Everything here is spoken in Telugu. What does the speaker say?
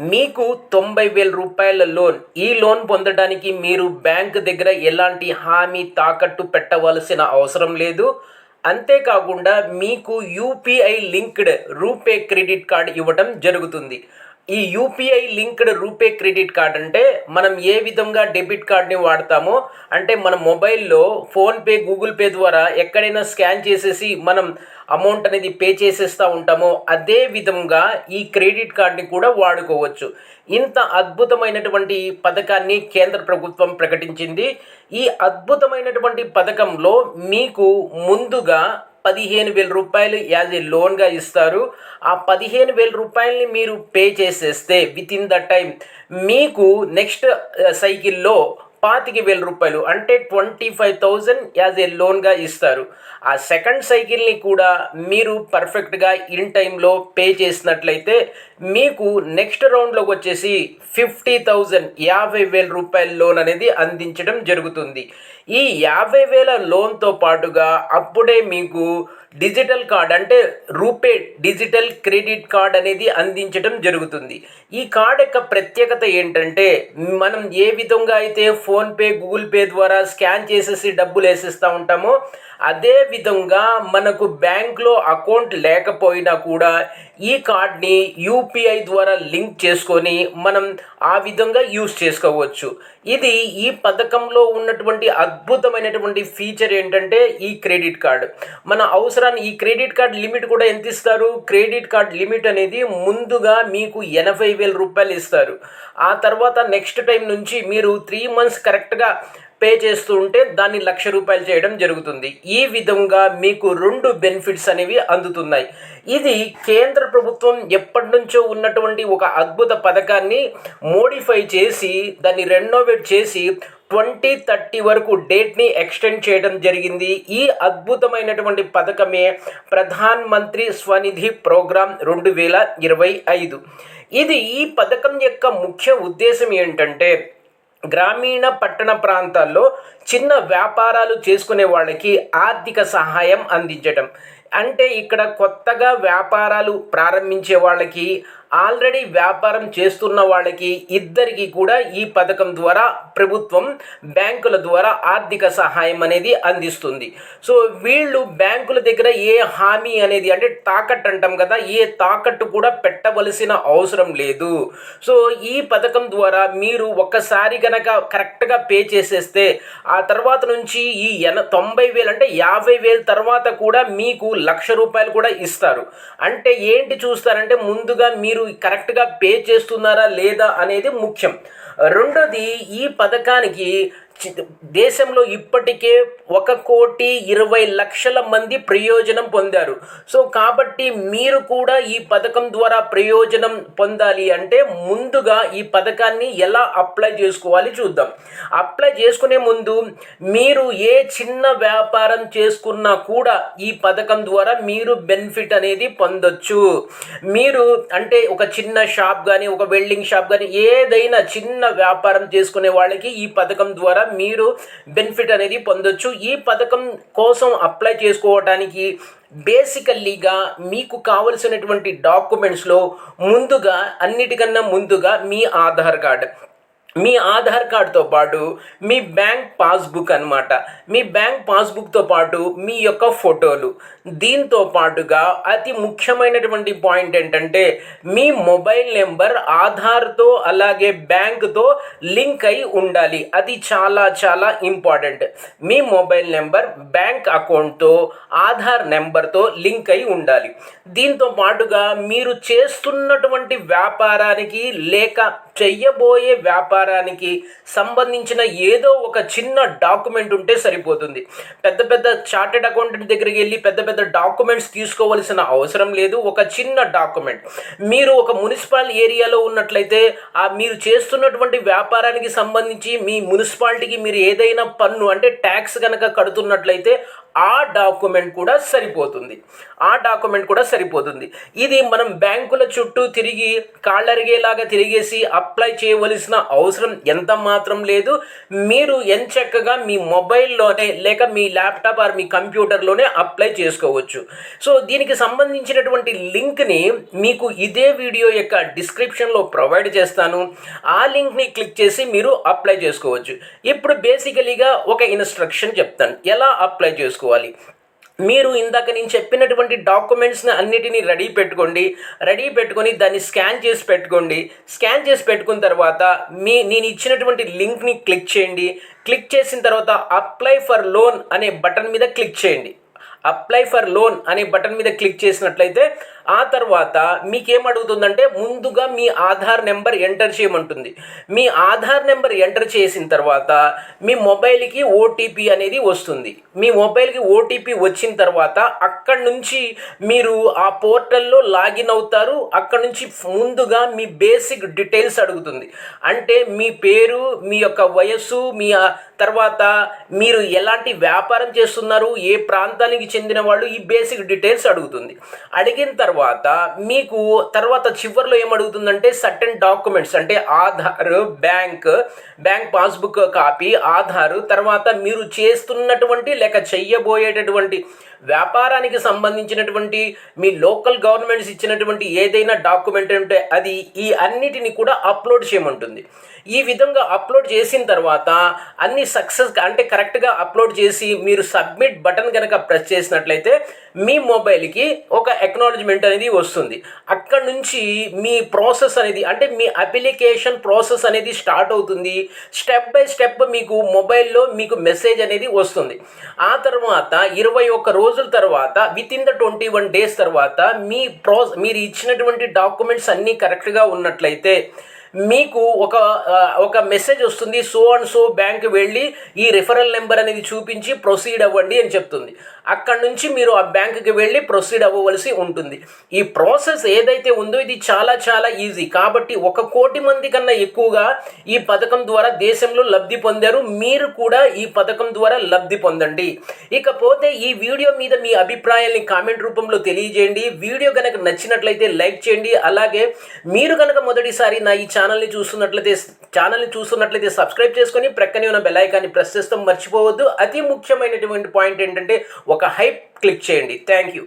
మీకు తొంభై వేల రూపాయల లోన్. ఈ లోన్ పొందడానికి మీరు బ్యాంక్ దగ్గర ఎలాంటి హామీ తాకట్టు పెట్టవలసిన అవసరం లేదు. అంతేకాకుండా మీకు UPI linked RuPay credit card ఇవ్వడం జరుగుతుంది. ఈ UPI linked RuPay credit card అంటే మనం ఏ విధంగా డెబిట్ కార్డ్ని వాడతామో అంటే మన మొబైల్లో ఫోన్పే గూగుల్ పే ద్వారా ఎక్కడైనా స్కాన్ చేసేసి మనం అమౌంట్ అనేది పే చేసేస్తూ ఉంటామో అదే విధంగా ఈ క్రెడిట్ కార్డ్ని కూడా వాడుకోవచ్చు. ఇంత అద్భుతమైనటువంటి పథకాన్ని కేంద్ర ప్రభుత్వం ప్రకటించింది. ఈ అద్భుతమైనటువంటి పథకంలో మీకు ముందుగా పదిహేను వేల రూపాయలు యాజ్ ఏ లోన్గా ఇస్తారు. ఆ పదిహేను వేల రూపాయలని మీరు పే చేసేస్తే విత్ ఇన్ ద టైం మీకు నెక్స్ట్ uh, సైకిల్లో పాతిక వేల రూపాయలు అంటే twenty five thousand as a లోన్గా ఇస్తారు. ఆ సెకండ్ సైకిల్ని కూడా మీరు పర్ఫెక్ట్గా ఇన్ టైంలో పే చేసినట్లయితే మీకు నెక్స్ట్ రౌండ్లోకి వచ్చేసి ఫిఫ్టీ థౌజండ్ యాభై వేల రూపాయల లోన్ అనేది అందించడం జరుగుతుంది. ఈ యాభై వేల లోన్తో పాటుగా అప్పుడే మీకు డిజిటల్ కార్డ్ అంటే రూపే డిజిటల్ క్రెడిట్ కార్డ్ అనేది అందించడం జరుగుతుంది. ఈ కార్డ్ యొక్క ప్రత్యేకత ఏంటంటే మనం ఏ విధంగా అయితే ఫోన్పే గూగుల్ పే ద్వారా స్కాన్ చేసేసి డబ్బులు వేసేస్తూ ఉంటామో అదే విధంగా మనకు బ్యాంక్లో అకౌంట్ లేకపోయినా కూడా ఈ కార్డ్ని యూపీఐ ద్వారా లింక్ చేసుకొని మనం ఆ విధంగా యూస్ చేసుకోవచ్చు. ఇది ఈ పథకంలో ఉన్నటువంటి అద్భుతమైనటువంటి ఫీచర్ ఏంటంటే ఈ క్రెడిట్ కార్డు. మన అవసరాన్ని ఈ క్రెడిట్ కార్డ్ లిమిట్ కూడా ఎంత ఇస్తారు? క్రెడిట్ కార్డ్ లిమిట్ అనేది ముందుగా మీకు ఎనభై వేల రూపాయలు ఇస్తారు. ఆ తర్వాత నెక్స్ట్ టైం నుంచి మీరు త్రీ మంత్స్ కరెక్ట్గా పే చేస్తూ ఉంటే దాన్ని లక్ష రూపాయలు చేయడం జరుగుతుంది. ఈ విధంగా మీకు రెండు బెనిఫిట్స్ అనేవి అందుతున్నాయి. ఇది కేంద్ర ప్రభుత్వం ఎప్పటి నుంచో ఉన్నటువంటి ఒక అద్భుత పథకాన్ని మోడిఫై చేసి దాన్ని రెనోవేట్ చేసి ట్వంటీ థర్టీ వరకు డేట్ని ఎక్స్టెండ్ చేయడం జరిగింది. ఈ అద్భుతమైనటువంటి పథకమే ప్రధాన్ మంత్రి స్వనిధి ప్రోగ్రాం రెండు వేల ఇరవై ఐదు. ఇది ఈ పథకం యొక్క ముఖ్య ఉద్దేశం ఏంటంటే గ్రామీణ పట్టణ ప్రాంతాల్లో చిన్న వ్యాపారాలు చేసుకునే వాళ్ళకి ఆర్థిక సహాయం అందించడం అంటే ఇక్కడ కొత్తగా వ్యాపారాలు ప్రారంభించే వాళ్ళకి ఆల్రెడీ వ్యాపారం చేస్తున్న వాళ్ళకి ఇద్దరికి కూడా ఈ పథకం ద్వారా ప్రభుత్వం బ్యాంకుల ద్వారా ఆర్థిక సహాయం అనేది అందిస్తుంది. సో వీళ్ళు బ్యాంకుల దగ్గర ఏ హామీ అనేది అంటే తాకట్టు అంటాం కదా ఏ తాకట్టు కూడా పెట్టవలసిన అవసరం లేదు. సో ఈ పథకం ద్వారా మీరు ఒక్కసారి కనుక కరెక్ట్గా పే చేసేస్తే ఆ తర్వాత నుంచి ఈ ఎన తొంభై వేలు అంటే యాభై వేల తర్వాత కూడా మీకు లక్ష రూపాయలు కూడా ఇస్తారు. అంటే ఏంటి చూస్తారంటే ముందుగా మీరు మీరు కరెక్ట్గా పే చేస్తున్నారా లేదా అనేది ముఖ్యం. రెండోది ఈ పథకానికి దేశంలో ఇప్పటికే ఒక కోటి ఇరవై లక్షల మంది ప్రయోజనం పొందారు. సో కాబట్టి మీరు కూడా ఈ పథకం ద్వారా ప్రయోజనం పొందాలి అంటే ముందుగా ఈ పథకాన్ని ఎలా అప్లై చేసుకోవాలి చూద్దాం. అప్లై చేసుకునే ముందు మీరు ఏ చిన్న వ్యాపారం చేసుకున్నా కూడా ఈ పథకం ద్వారా మీరు బెనిఫిట్ అనేది పొందొచ్చు. మీరు అంటే ఒక చిన్న షాప్ కానీ ఒక వెల్డింగ్ షాప్ కానీ ఏదైనా చిన్న వ్యాపారం చేసుకునే వాళ్ళకి ఈ పథకం ద్వారా మీరు బెనిఫిట్ అనేది పొందొచ్చు. ఈ పథకం కోసం అప్లై చేసుకోవడానికి బేసికల్లీగా మీకు కావలసినటువంటి డాక్యుమెంట్స్లో ముందుగా అన్నిటికన్నా ముందుగా మీ ఆధార్ కార్డ్ మీ ఆధార్ కార్డ్తో పాటు మీ బ్యాంక్ పాస్బుక్ అన్నమాట. మీ బ్యాంక్ పాస్బుక్తో పాటు మీ యొక్క ఫోటోలు. దీంతో పాటుగా అతి ముఖ్యమైనటువంటి పాయింట్ ఏంటంటే మీ మొబైల్ నెంబర్ ఆధార్తో అలాగే బ్యాంక్తో లింక్ అయి ఉండాలి. అది చాలా చాలా ఇంపార్టెంట్. మీ మొబైల్ నెంబర్ బ్యాంక్ అకౌంట్తో ఆధార్ నెంబర్తో లింక్ అయి ఉండాలి. దీంతో పాటుగా మీరు చేస్తున్నటువంటి వ్యాపారానికి లేక చెయ్యబోయే వ్యాపారానికి సంబంధించిన ఏదో ఒక చిన్న డాక్యుమెంట్ ఉంటే సరిపోతుంది. పెద్ద పెద్ద చార్టెడ్ అకౌంటెంట్ దగ్గరికి వెళ్ళి పెద్ద పెద్ద డాక్యుమెంట్స్ తీసుకోవాల్సిన అవసరం లేదు. ఒక చిన్న డాక్యుమెంట్. మీరు ఒక మున్సిపల్ ఏరియాలో ఉన్నట్లయితే ఆ మీరు చేస్తున్నటువంటి వ్యాపారానికి సంబంధించి మీ మున్సిపాలిటీకి మీరు ఏదైనా పన్ను అంటే ట్యాక్స్ కనుక కడుతున్నట్లయితే ఆ డాక్యుమెంట్ కూడా సరిపోతుంది. ఆ డాక్యుమెంట్ కూడా సరిపోతుంది. ఇది మనం బ్యాంకుల చుట్టూ తిరిగి కాళ్ళరిగేలాగా తిరిగేసి అప్లై చేయవలసిన అవసరం ఎంత మాత్రం లేదు. మీరు ఎంచక్కగా మీ మొబైల్లోనే లేక మీ ల్యాప్టాప్ ఆర్ మీ కంప్యూటర్లోనే అప్లై చేసుకోవచ్చు. సో దీనికి సంబంధించినటువంటి లింక్ని మీకు ఇదే వీడియో యొక్క డిస్క్రిప్షన్లో ప్రొవైడ్ చేస్తాను. ఆ లింక్ని క్లిక్ చేసి మీరు అప్లై చేసుకోవచ్చు. ఇప్పుడు బేసికలీగా ఒక ఇన్స్ట్రక్షన్ చెప్తాను. ఎలా అప్లై చేసుకోవాలి మీరు ఇందాక నేను చెప్పినటువంటి డాక్యుమెంట్స్ని అన్నిటినీ రెడీ పెట్టుకోండి. రెడీ పెట్టుకొని దాన్ని స్కాన్ చేసి పెట్టుకోండి. స్కాన్ చేసి పెట్టుకున్న తర్వాత మీ నేను ఇచ్చినటువంటి లింక్ని క్లిక్ చేయండి. క్లిక్ చేసిన తర్వాత అప్లై ఫర్ లోన్ అనే బటన్ మీద క్లిక్ చేయండి. అప్లై ఫర్ లోన్ అనే బటన్ మీద క్లిక్ చేసినట్లయితే ఆ తర్వాత మీకేం అడుగుతుందంటే ముందుగా మీ ఆధార్ నెంబర్ ఎంటర్ చేయమంటుంది. మీ ఆధార్ నెంబర్ ఎంటర్ చేసిన తర్వాత మీ మొబైల్కి ఓటీపీ అనేది వస్తుంది. మీ మొబైల్కి ఓటీపీ వచ్చిన తర్వాత అక్కడి నుంచి మీరు ఆ పోర్టల్లో లాగిన్ అవుతారు. అక్కడ నుంచి ముందుగా మీ బేసిక్ డీటెయిల్స్ అడుగుతుంది. అంటే మీ పేరు మీ యొక్క వయస్సు మీ తర్వాత మీరు ఎలాంటి వ్యాపారం చేస్తున్నారు ఏ ప్రాంతానికి చెందిన వాళ్ళు ఈ బేసిక్ డీటెయిల్స్ అడుగుతుంది. అడిగిన తర్వాత మీకు తర్వాత చివరిలో ఏమడుగుతుందంటే సర్టెన్ డాక్యుమెంట్స్ అంటే Aadhaar bank bank passbook copy Aadhaar తర్వాత మీరు చేస్తున్నటువంటి లేక చెయ్యబోయేటటువంటి వ్యాపారానికి సంబంధించినటువంటి మీ లోకల్ గవర్నమెంట్స్ ఇచ్చినటువంటి ఏదైనా డాక్యుమెంట్ ఉంటే అది ఈ అన్నిటిని కూడా అప్లోడ్ చేయమంటుంది. ఈ విధంగా అప్లోడ్ చేసిన తర్వాత అన్ని సక్సెస్ అంటే కరెక్ట్గా అప్లోడ్ చేసి మీరు సబ్మిట్ బటన్ కనుక ప్రెస్ చేసినట్లయితే మీ మొబైల్కి ఒక ఎక్నాలజ్మెంట్ అనేది వస్తుంది. అక్కడ నుంచి మీ ప్రాసెస్ అనేది అంటే మీ అప్లికేషన్ ప్రాసెస్ అనేది స్టార్ట్ అవుతుంది. స్టెప్ బై స్టెప్ మీకు మొబైల్లో మీకు మెసేజ్ అనేది వస్తుంది. ఆ తర్వాత ఇరవై ఒక్క రోజుల తర్వాత within the twenty one days తర్వాత మీ ప్రాస్ మీరు ఇచ్చినటువంటి డాక్యుమెంట్స్ అన్నీ కరెక్ట్గా ఉన్నట్లయితే మీకు ఒక ఒక మెసేజ్ వస్తుంది సో అండ్ సో బ్యాంక్ వెళ్ళి ఈ రిఫరల్ నెంబర్ అనేది చూపించి ప్రొసీడ్ అవ్వండి అని చెప్తుంది. అక్కడ నుంచి మీరు ఆ బ్యాంకుకి వెళ్ళి ప్రొసీడ్ అవ్వవలసి ఉంటుంది. ఈ ప్రాసెస్ ఏదైతే ఉందో ఇది చాలా చాలా ఈజీ కాబట్టి ఒక కోటి మంది కన్నా ఎక్కువగా ఈ పథకం ద్వారా దేశంలో లబ్ధి పొందారు. మీరు కూడా ఈ పథకం ద్వారా లబ్ధి పొందండి. ఇకపోతే ఈ వీడియో మీద మీ అభిప్రాయాల్ని కామెంట్ రూపంలో తెలియజేయండి. వీడియో కనుక నచ్చినట్లయితే లైక్ చేయండి. అలాగే మీరు కనుక మొదటిసారి నా ఈ ఛానల్ని చూస్తున్నట్లయితే ఛానల్ని చూస్తున్నట్లయితే సబ్స్క్రైబ్ చేసుకొని ప్రక్కనే ఉన్న బెల్ ఐకాన్ని ప్రెస్ చేస్తాం మర్చిపోవద్దు. అతి ముఖ్యమైనటువంటి పాయింట్ ఏంటంటే ఒక హైప్ క్లిక్ చేయండి. Thank you